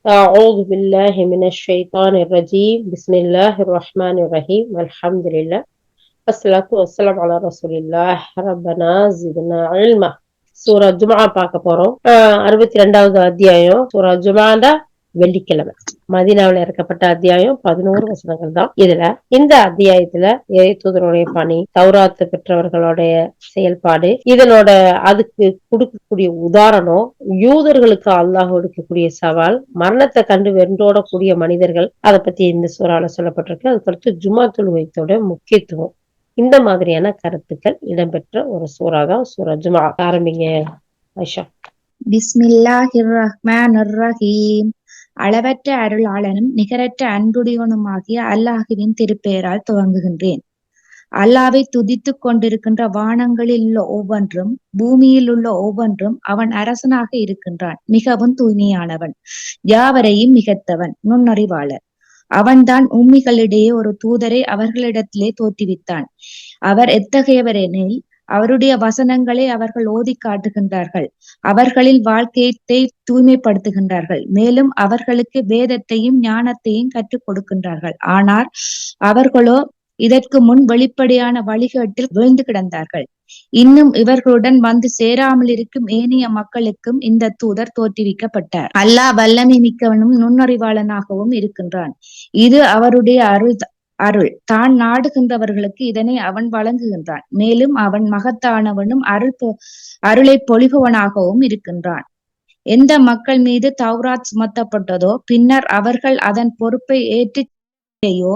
أعوذ بالله من الشيطان الرجيم بسم الله الرحمن الرحيم والحمد لله والصلاة والسلام على رسول الله ربنا زدنا علما சூரா ஜுமா பார்க்க போறோம் ஆஹ் அறுபத்தி ரெண்டாவது அத்தியாயம் சூரா ஜுமாண்டா வெள்ளிக்கிழமை. மதினாவில் இறக்கப்பட்ட அத்தியாயம் பதினோரு வசனங்கள் தான். இதுல இந்த அத்தியாயத்துல இறை தூதருடைய பணி தௌராத்து பெற்றவர்களுடைய செயல்பாடு இதனோட அதுக்கு கொடுக்கக்கூடிய உதாரணம் யூதர்களுக்கு அல்லாஹ் கொடுக்கக்கூடிய சவால் மரணத்தை கண்டு வென்றோடக்கூடிய மனிதர்கள் அதை பத்தி இந்த சூறால சொல்லப்பட்டிருக்கு. அதுக்கடுத்து ஜுமா தொழுகைத்தோட முக்கியத்துவம். இந்த மாதிரியான கருத்துக்கள் இடம்பெற்ற ஒரு சூறா தான் சூறா ஜுமா ஆரம்பிங்க ஐஷா பிஸ்மில்லாஹிர் ரஹ்மான் ரஹீம். அளவற்ற அருளாளனும் நிகரற்ற அன்புடையவனுமாகிய அல்லாஹுவின் திருப்பெயரால் துவங்குகின்றேன். அல்லாவை துதித்துக் கொண்டிருக்கின்ற வானங்களில் உள்ள ஒவ்வொன்றும் பூமியில் உள்ள ஒவ்வொன்றும் அவன் அரசனாக இருக்கின்றான். மிகவும் தூய்மையானவன் யாவரையும் மிகத்தவன் நுண்ணறிவாளர். அவன்தான் உம்மிகளிடையே ஒரு தூதரை அவர்களிடத்திலே தோற்றுவித்தான். அவர் எத்தகையவரெனில் அவருடைய வசனங்களை அவர்கள் ஓதி காட்டுகின்றார்கள். அவர்களில் வாழ்க்கையத்தை தூய்மைப்படுத்துகின்றார்கள். மேலும் அவர்களுக்கு வேதத்தையும் ஞானத்தையும் கற்றுக் கொடுக்கின்றார்கள். ஆனால் அவர்களோ இதற்கு முன் வெளிப்படையான வழிகேட்டில் விழுந்து கிடந்தார்கள். இன்னும் இவர்களுடன் வந்து சேராமல் இருக்கும் ஏனைய மக்களுக்கும் இந்த தூதர் தோற்றுவிக்கப்பட்டார். அல்லாஹ் வல்லமை மிக்கவனும் நுண்ணறிவாளனாகவும் இருக்கின்றான். இது அவருடைய அருள் அருள். தான் நாடுகின்றவர்களுக்கு இதனை அவன் வழங்குகின்றான். மேலும் அவன் மகத்தானவனும் அருள் அருளை பொழிபவனாகவும் இருக்கின்றான். எந்த மக்கள் மீது தௌராத் சுமத்தப்பட்டதோ பின்னர் அவர்கள் அதன் பொறுப்பை ஏற்றியோ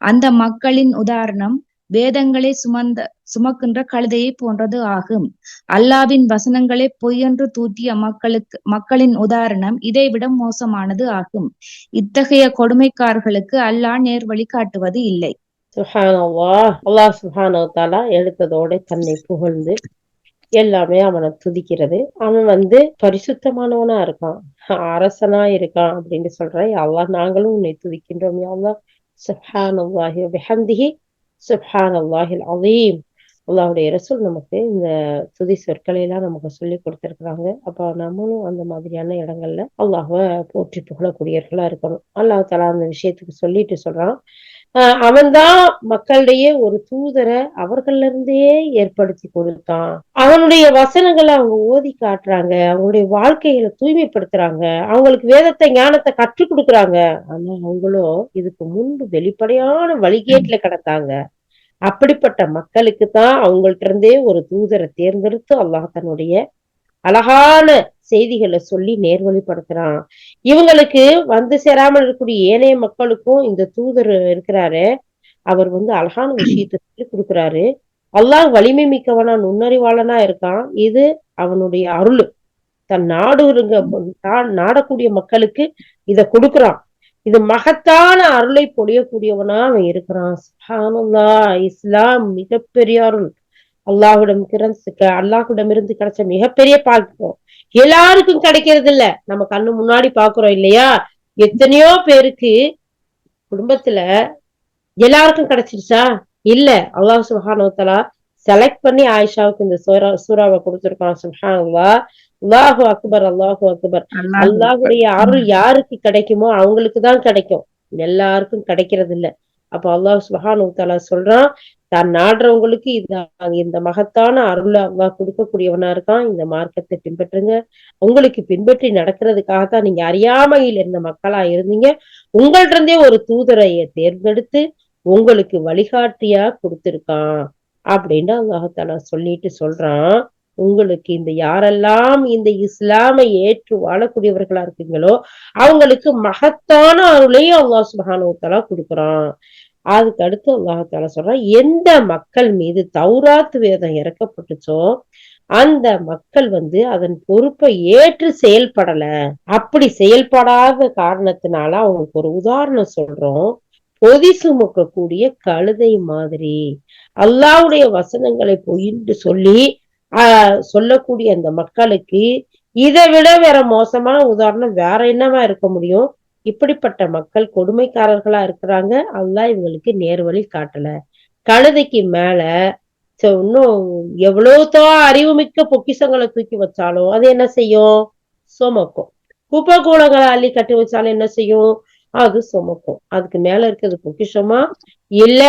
அந்த மக்களின் உதாரணம் வேதங்களை சுமந்த சுமக்கின்ற கழுதையை போன்றது ஆகும். அல்லாவின் வசனங்களை பொய்யென்று தூற்றிய மக்களுக்கு மக்களின் உதாரணம் இதைவிட மோசமானது ஆகும். இத்தகைய கொடுமைக்காரர்களுக்கு அல்லாஹ் நேர் வழி காட்டுவது இல்லை. சுஹானவா அல்லாஹ் சுஹானவத்தாலா எடுத்ததோட தன்னை புகழ்ந்து எல்லாமே அவனை துதிக்கிறது. அவன் வந்து பரிசுத்தமானவனா இருக்கான். அரசனா இருக்கான் அப்படின்னு சொல்றான். அல்லாஹ் நாங்களும் உன்னை துதிக்கின்றோம் அல்லாஹ். சுஹானல்லாஹி பிஹம்திஹி சுஹான் அல்லாஹில் அலீம். அல்லாஹுடைய ரசூல் நமக்கு இந்த துதி சொற்களை எல்லாம் நமக்கு சொல்லி கொடுத்திருக்கிறாங்க. அப்ப நம்மளும் அந்த மாதிரியான இடங்கள்ல அல்லாஹுவை போற்றி புகழக்கூடியவர்களா இருக்கணும். அல்லாஹ் தலா அந்த விஷயத்துக்கு சொல்லிட்டு சொல்றான். அவன்தான் மக்களிடையே ஒரு தூதரை அவர்கள்ல இருந்தே ஏற்படுத்தி கொடுத்தான். அவனுடைய வசனங்களை அவங்க ஓதி காட்டுறாங்க. அவங்களுடைய வாழ்க்கைகளை தூய்மைப்படுத்துறாங்க. அவங்களுக்கு வேதத்தை ஞானத்தை கற்றுக் கொடுக்குறாங்க. ஆனா அவங்களும் இதுக்கு முன்பு வெளிப்படையான வழிகேட்டுல கிடந்தாங்க. அப்படிப்பட்ட மக்களுக்கு தான் அவங்கள்ட்ட இருந்தே ஒரு தூதரை தேர்ந்தெடுத்து அல்லாஹ் தன்னுடைய அழகான செய்திகளை சொல்லி நேர்வழிப்படுத்துறான். இவங்களுக்கு வந்து சேராமல் இருக்கக்கூடிய ஏனைய மக்களுக்கும் இந்த தூதர் இருக்கிறாரு. அவர் வந்து அழகான விஷயத்தை சொல்லி கொடுக்குறாரு. அல்லாஹ் வலிமை மிக்கவனா நுண்ணறிவாளனா இருக்கான். இது அவனுடைய அருள். தன் நாடு நாடக்கூடிய மக்களுக்கு இத கொடுக்குறான். இது மகத்தான அருளை பொழியக்கூடியவனா அவன் இருக்கிறான். இஸ்லாம் மிகப்பெரிய அருள். அல்லாஹுடம் அல்லாஹுடம் இருந்து கிடைச்ச மிகப்பெரிய பாக்கியம். எல்லாருக்கும் கிடைக்கிறது இல்ல நம்ம கண்ணு முன்னாடி பாக்குறோம் இல்லையா? எத்தனையோ பேருக்கு குடும்பத்துல எல்லாருக்கும் கிடைச்சிருச்சா? இல்ல. அல்லாஹ் சுஹானோத்தலா செலக்ட் பண்ணி ஆயிஷாவுக்கு இந்த சூரா சூறாவை கொடுத்திருக்கான் சுஹானுல்லா அல்லாஹு அக்பர் அல்லாஹு அக்பர். அல்லாஹுடைய அருள் யாருக்கு கிடைக்குமோ அவங்களுக்கு தான் கிடைக்கும். எல்லாருக்கும் கிடைக்கிறது இல்ல அப்ப அல்லாஹ் சுஹானு தாலா சொல்றான் தான் நாடுறவங்களுக்கு இது இந்த மகத்தான அருளை அல்லாஹ் கொடுக்கக்கூடியவனா இருக்கான். இந்த மார்க்கத்தை பின்பற்றுங்க. உங்களுக்கு பின்பற்றி நடக்கிறதுக்காக தான் நீங்க அறியாமையில் இருந்த மக்களா இருந்தீங்க. உங்கள்ட்ட இருந்தே ஒரு தூதரைய தேர்ந்தெடுத்து உங்களுக்கு வழிகாட்டியா கொடுத்திருக்கான் அப்படின்னு அல்லாஹாலா சொல்லிட்டு சொல்றான். உங்களுக்கு இந்த யாரெல்லாம் இந்த இஸ்லாமை ஏற்று வாழக்கூடியவர்களா இருக்கீங்களோ அவங்களுக்கு மகத்தான அருளையும் அல்லாஹ் சுபானுத்தலா கொடுக்குறான். அதுக்கு அடுத்து அல்லாஹால சொல்றான் எந்த மக்கள் மீது தௌராத் வேதம் இறக்கப்பட்டுச்சோ அந்த மக்கள் வந்து அதன் பொறுப்பை ஏற்று செயல்படல. அப்படி செயல்படாத காரணத்தினால அவங்களுக்கு ஒரு உதாரணம் சொல்றோம். பொதி சுமக்கக்கூடிய கழுதை மாதிரி. அல்லாவுடைய வசனங்களை பொயின்று சொல்லி ஆஹ் சொல்லக்கூடிய அந்த மக்களுக்கு இதை விட வேற மோசமான உதாரணம் வேற என்னவா இருக்க முடியும்? இப்படிப்பட்ட மக்கள் கொடுமைக்காரர்களா இருக்கிறாங்க. அல்லாஹ் இவங்களுக்கு நேர்வழி காட்டல. கழுதைக்கு மேல இன்னும் எவ்வளவுதான் அறிவுமிக்க பொக்கிஷங்களை தூக்கி வச்சாலும் அது என்ன செய்யும்? சுமக்கும். குப்பை கூடங்களை அள்ளி கட்டி வச்சாலும் என்ன செய்யும்? அது சுமக்கும். அதுக்கு மேல இருக்கிறது பொக்கிஷமா? இல்ல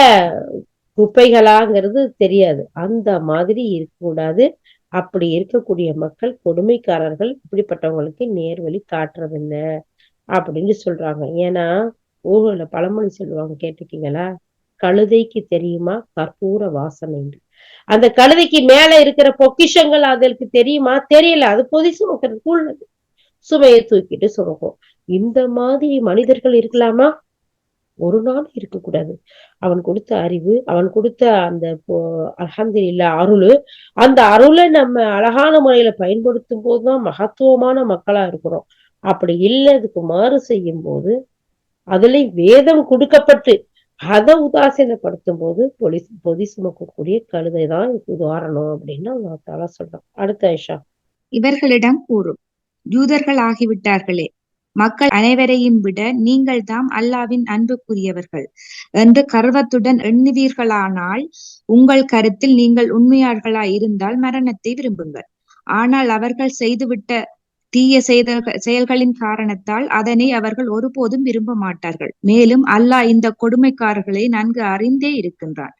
குப்பைகளாங்கிறது தெரியாது. அந்த மாதிரி இருக்கக்கூடாது. அப்படி இருக்கக்கூடிய மக்கள் கொடுமைக்காரர்கள் இப்படிப்பட்டவங்களுக்கு நேர்வழி காட்டுறதில்லை அப்படின்னு சொல்றாங்க. ஏன்னா ஊர்ல பழமொழி சொல்லுவாங்க கேட்டிருக்கீங்களா? கழுதைக்கு தெரியுமா? கற்பூர வாசனை. அந்த கழுதைக்கு மேல இருக்கிற பொக்கிஷங்கள் அதற்கு தெரியுமா? தெரியல. அது பொதி சுமக்கிறதுக்கு உள்ளது சுமையை தூக்கிட்டு சுமக்கும். இந்த மாதிரி மனிதர்கள் இருக்கலாமா? ஒரு நாள் இருக்கக்கூடாது. அவன் கொடுத்த அறிவு அவன் கொடுத்த அந்த அலமது இல்ல அருள் அந்த அருளை நம்ம அழகான முறையில பயன்படுத்தும் போதுதான் மகத்துவமான மக்களா இருக்கிறோம். அப்படி இல்லதுக்கு மாறு செய்யும் போது அதுல வேதம் கொடுக்கப்பட்டு அதை உதாசீனப்படுத்தும் போது பொலி பொதி சுமக்கக்கூடிய கழுதை தான் உதாரணம் அப்படின்னு அவங்க சொல்றான். அடுத்த ஐஷா இவர்களிடம் கூறும். யூதர்கள் ஆகிவிட்டார்களே மக்கள் அனைவரையும் விட நீங்கள் தாம் அல்லாவின் அன்புக்குரியவர்கள் என்று கர்வத்துடன் எண்ணுவீர்களானால் உங்கள் கருத்தில் நீங்கள் உண்மையாளர்களாய் இருந்தால் மரணத்தை விரும்புங்கள். ஆனால் அவர்கள் செய்துவிட்ட தீய செய்த செயல்களின் காரணத்தால் அதனை அவர்கள் ஒருபோதும் விரும்ப மாட்டார்கள். மேலும் அல்லாஹ் இந்த கொடுமைக்காரர்களை நன்கு அறிந்தே இருக்கின்றான்.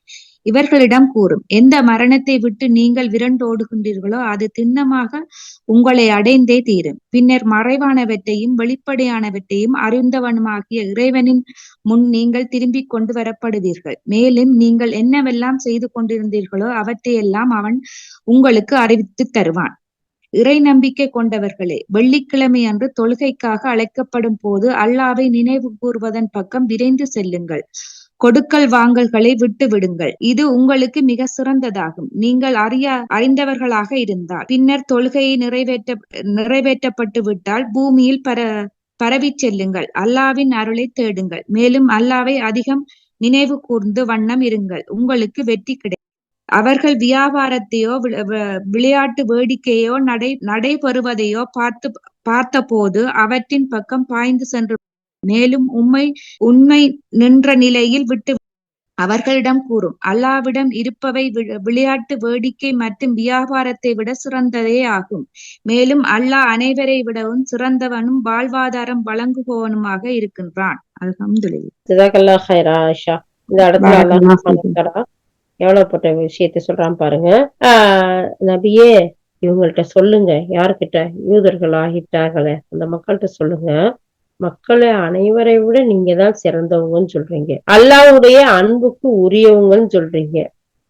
இவர்களிடம் கூறும் எந்த மரணத்தை விட்டு நீங்கள் விரண்டோடுகின்றீர்களோ அது திண்ணமாக உங்களை அடைந்தே தீரும். பின்னர் மறைவானவற்றையும் வெளிப்படையானவற்றையும் அறிந்தவனுமாகிய இறைவனின் முன் நீங்கள் திரும்பிக் கொண்டு வரப்படுவீர்கள். மேலும் நீங்கள் என்னவெல்லாம் செய்து கொண்டிருந்தீர்களோ அவற்றையெல்லாம் அவன் உங்களுக்கு அறிவித்து தருவான். இறை நம்பிக்கை கொண்டவர்களே வெள்ளிக்கிழமை அன்று தொழுகைக்காக அழைக்கப்படும் போது அல்லாவை நினைவு கூறுவதன் பக்கம் விரைந்து செல்லுங்கள். கொடுக்கல் வாங்கல்களை விட்டு விடுங்கள். இது உங்களுக்கு மிக சிறந்ததாகும். நீங்கள் அறிய அறிந்தவர்களாக இருந்தால் பின்னர் தொழுகையை நிறைவேற்ற நிறைவேற்றப்பட்டு விட்டால் பூமியில் பர பரவி செல்லுங்கள். அல்லாவின் அருளை தேடுங்கள். மேலும் அல்லாவை அதிகம் நினைவு கூர்ந்து வண்ணம் இருங்கள். உங்களுக்கு வெற்றி கிடை அவர்கள் வியாபாரத்தையோ விளையாட்டு வேடிக்கையோ நடை நடைபெறுவதையோ பார்த்து பார்த்தபோது அவற்றின் பக்கம் பாய்ந்து சென்று மேலும் உண்மை உண்மை நின்ற நிலையில் விட்டு அவர்களிடம் கூறும். அல்லாவிடம் இருப்பவை விளையாட்டு வேடிக்கை மற்றும் வியாபாரத்தை விட சிறந்ததே ஆகும். மேலும் அல்லாஹ் அனைவரை விடவும் சிறந்தவனும் வாழ்வாதாரம் வழங்குபவனுமாக இருக்கின்றான். எவ்வளவு போட்ட விஷயத்த சொல்றான் பாருங்க. ஆஹ் நபியே இவங்கள்ட்ட சொல்லுங்க. யார்கிட்ட? யூதர்கள் ஆகிட்டார்களே அந்த மக்கள்கிட்ட சொல்லுங்க. மக்களை அனைவரை விட நீங்க தான் சிறந்தவங்கன்னு சொல்றீங்க. அல்லாவுடைய அன்புக்கு உரியவங்கன்னு சொல்றீங்க.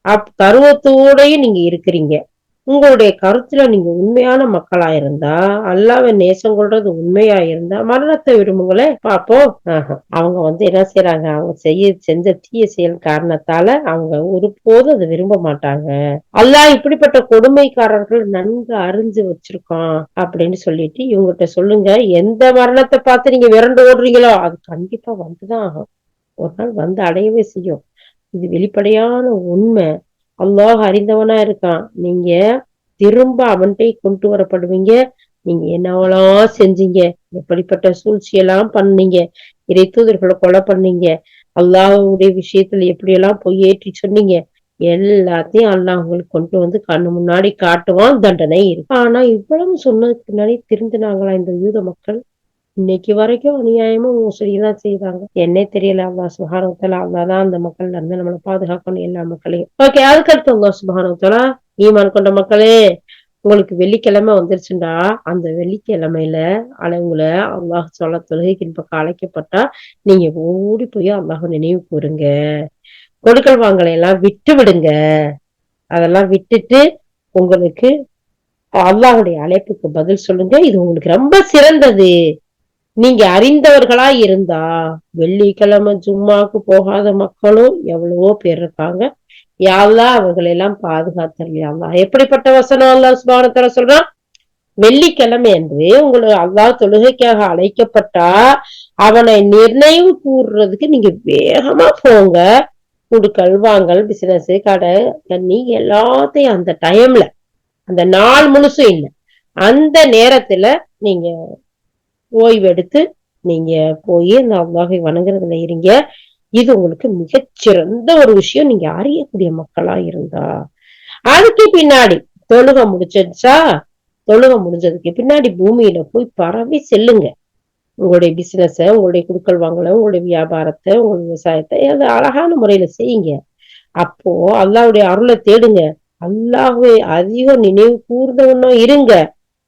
அப் கருவத்தோடயும் நீங்க இருக்கிறீங்க. உங்களுடைய கருத்துல நீங்க உண்மையான மக்களா இருந்தா அல்லாவை நேசம் கொள்றது உண்மையா இருந்தா மரணத்தை விரும்புங்களே பாப்போம் அவங்க வந்து என்ன செய்யறாங்க அவங்க செய்ய செஞ்ச தீய செயல் காரணத்தால அவங்க ஒருபோதும் அதை விரும்ப மாட்டாங்க. அல்லாஹ் இப்படிப்பட்ட கொடுமைக்காரர்கள் நன்கு அறிஞ்சு வச்சிருக்கான் அப்படின்னு சொல்லிட்டு இவங்ககிட்ட சொல்லுங்க எந்த மரணத்தை பார்த்து நீங்க விரண்டு ஓடுறீங்களோ அது கண்டிப்பா வந்துதான் ஆகும். ஒரு நாள் வந்து அடையவே செய்யும். இது வெளிப்படையான உண்மை. அல்லாஹ் அறிந்தவனா இருக்கான். நீங்க திரும்ப அவன்கிட்ட கொண்டு வரப்படுவீங்க. நீங்க என்னவெல்லாம் செஞ்சீங்க? எப்படிப்பட்ட சூழ்ச்சியெல்லாம் பண்ணீங்க? இறை தூதர்களை கொலை பண்ணீங்க? அல்லாஹுடைய விஷயத்துல எப்படியெல்லாம் பொய்யேற்றி சொன்னீங்க? எல்லாத்தையும் அல்லாஹ் உங்களுக்கு கொண்டு வந்து கண்ணு முன்னாடி காட்டுவான் தண்டனை இருக்கு ஆனா இவ்வளவு சொன்னதுக்கு பின்னாடி திருந்தினாங்களா இந்த யூத மக்கள்? இன்னைக்கு வரைக்கும் அநியாயமும் மோசடிதான் செய்வாங்க என்னே தெரியல அல்லா சுபானத்தல அல்லாதான் அந்த மக்கள்ல இருந்து நம்மளை பாதுகாக்கணும் எல்லா மக்களையும். ஓகே அதுக்கடுத்து உங்க சுபானவத்தாலா ஈமான் கொண்ட மக்களே உங்களுக்கு வெள்ளிக்கிழமை வந்துருச்சுண்டா. அந்த வெள்ளிக்கிழமையில அளவுல அல்லாஹ் சொல்ல தொழுகைக்கு பக்கம் அழைக்கப்பட்டா நீங்க ஓடி போய் அல்லாஹ் நினைவு கூறுங்க கொடுக்கல் வாங்கலை எல்லாம் விட்டு விடுங்க. அதெல்லாம் விட்டுட்டு உங்களுக்கு அல்லாஹுடைய அழைப்புக்கு பதில் சொல்லுங்க. இது உங்களுக்கு ரொம்ப சிறந்தது. நீங்க அறிந்தவர்களா இருந்தா வெள்ளிக்கிழமை ஜும்மாக்கு போகாத மக்களும் எவ்வளவோ பேர் இருக்காங்க. யாழ்லா அவங்களை எல்லாம் பாதுகாத்தல்லையா எப்படிப்பட்ட வசனம் அல்லா சுபானத்தர சொல்றான்? வெள்ளிக்கிழமை என்று உங்களுக்கு அல்லா தொழுகைக்காக அழைக்கப்பட்டா அவனை நிர்ணயம் கூறுறதுக்கு நீங்க வேகமா போங்க. குடுக்கல் வாங்கல் பிசினஸ் கடை தண்ணி எல்லாத்தையும் அந்த டைம்ல அந்த நாள் முழுசும் இல்லை. அந்த நேரத்துல நீங்க ஓய்வெடுத்து நீங்க போய் அந்த அல்லாஹை வணங்குறதுல இருங்க. இது உங்களுக்கு மிகச்சிறந்த ஒரு விஷயம். நீங்க அறியக்கூடிய மக்களா இருந்தா. அதுக்கு பின்னாடி தொழுக முடிச்சிருச்சா தொழுக முடிஞ்சதுக்கு பின்னாடி பூமியில போய் பரவி செல்லுங்க. உங்களுடைய பிசினஸ உங்களுடைய குடுக்கல் வாங்கல உங்களுடைய வியாபாரத்தை உங்க விவசாயத்தை அது அழகான முறையில செய்யுங்க. அப்போ அல்லாவுடைய அருளை தேடுங்க. அல்லாஹுவை அதிகம் நினைவு கூர்ந்தவனும் இருங்க.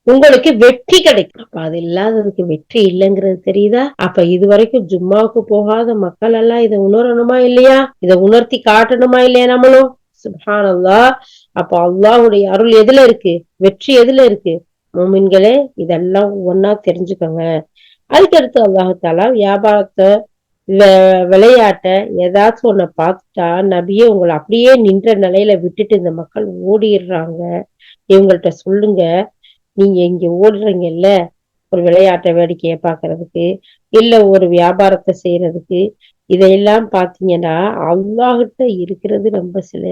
உங்களுக்கு வெற்றி கிடைக்கும். அப்ப அது இல்லாததுக்கு வெற்றி இல்லைங்கிறது தெரியுதா? அப்ப இது வரைக்கும் ஜும்மாவுக்கு போகாத மக்கள் எல்லாம் இதை உணரணுமா இல்லையா? இதை உணர்த்தி காட்டணுமா இல்லையா நம்மளும்? சுப்ஹானல்லாஹ். அப்ப அல்லாஹுடைய அருள் எதுல இருக்கு? வெற்றி எதுல இருக்கு? மூமின்களே இதெல்லாம் ஒன்னா தெரிஞ்சுக்கோங்க. அதுக்கடுத்து அல்லாஹாலா வியாபாரத்தை வி- விளையாட்ட ஏதாச்சும் ஒன்ன பார்த்துட்டா நபியே உங்களை அப்படியே நின்ற நிலையில விட்டுட்டு இந்த மக்கள் ஓடிடுறாங்க. இவங்கள்ட்ட சொல்லுங்க. நீங்க இங்க ஓடுறீங்கல்ல ஒரு விளையாட்டை வேடிக்கையை பார்க்கறதுக்கு இல்ல ஒரு வியாபாரத்தை செய்யறதுக்கு இதையெல்லாம் பாத்தீங்கன்னா அல்லாஹிட்ட இருக்கிறது ரொம்ப சில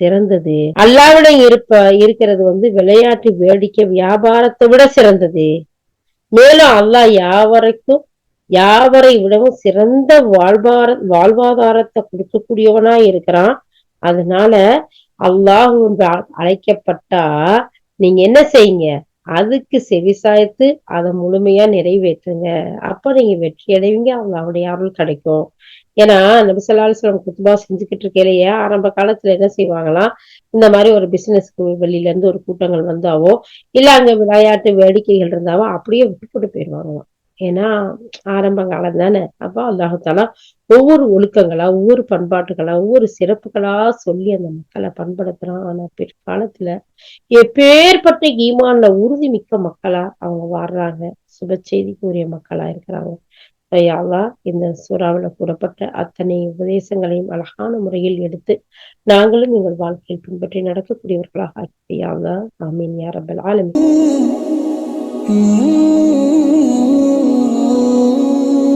சிறந்தது. அல்லாவிட இருப்ப இருக்கிறது வந்து விளையாட்டு வேடிக்கை வியாபாரத்தை விட சிறந்தது. மேலும் அல்லாஹ் யாவரைக்கும் யாவரை விடவும் சிறந்த வாழ்வார வாழ்வாதாரத்தை கொடுக்கக்கூடியவனா இருக்கிறான். அதனால அல்லாஹ் அ- அழைக்கப்பட்டா நீங்க என்ன செய்யுங்க? அதுக்கு செவிசாய்த்து அதை முழுமையா நிறைவேற்றுங்க. அப்ப நீங்க வெற்றி அடைவீங்க அல்லாஹ்வுடைய அருள் கிடைக்கும். ஏன்னா நபி ஸல்லல்லாஹு குத்துபா செஞ்சுக்கிட்டு இருக்கையிலேயே ஆரம்ப காலத்துல என்ன செய்வாங்களாம் இந்த மாதிரி ஒரு பிசினஸ்க்கு வெளியில இருந்து ஒரு கூட்டங்கள் வந்தாவோ இல்ல அங்க விளையாட்டு வேடிக்கைகள் இருந்தாவோ அப்படியே விட்டு போட்டு போயிடுவாங்களாம். ஏன்னா ஆரம்ப காலம் தானே. அப்போ அல்லாஹாலா ஒவ்வொரு ஒழுக்கங்களா ஒவ்வொரு பண்பாட்டுகளா ஒவ்வொரு சிறப்புகளா சொல்லி அந்த மக்களை பண்படுத்துறான். ஆனா பிற்காலத்துல எப்பேற்பட்ட ஈமான்ல உறுதி மிக்க மக்களா அவங்க வாழ்றாங்க. சுப செய்திக்குரிய மக்களா இருக்கிறாங்க. யாவா இந்த சூறாவுல கூறப்பட்ட அத்தனை உபதேசங்களையும் அழகான முறையில் எடுத்து நாங்களும் எங்கள் வாழ்க்கையில் பின்பற்றி நடக்கக்கூடியவர்களாக ஆக்கியா ஆமீன் யாரபல் ஆலமி